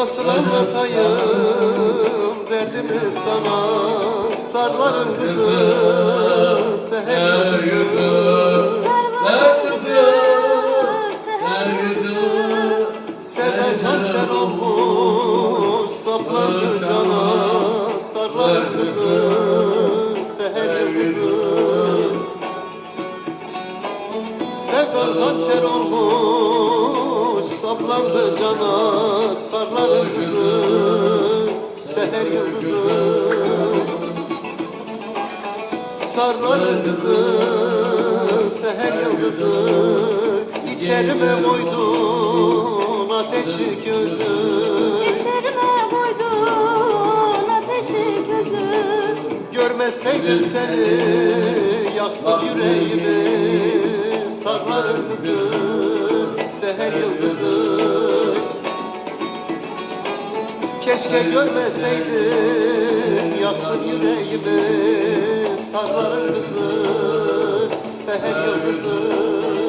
Nasıl anlatayım derdimi sana? Sarların kızı seher yıldızı. Ser kızı, ser kızı, Sevdan hançer olmuş saplandı cana. Sarların kızı seher yıldızı. Sevdan hançer olmuş saplandı cana seher yıldızı Sarların kızı. Seher yıldızı. İçerime koydun ateşi gözü. İçerime koydun ateşi közü Görmeseydim seni yaktın yüreğimi. Sarların kızı seher yıldızı Keşke görmeseydim yaksın yüreğimi Sarların kızı seher yıldızı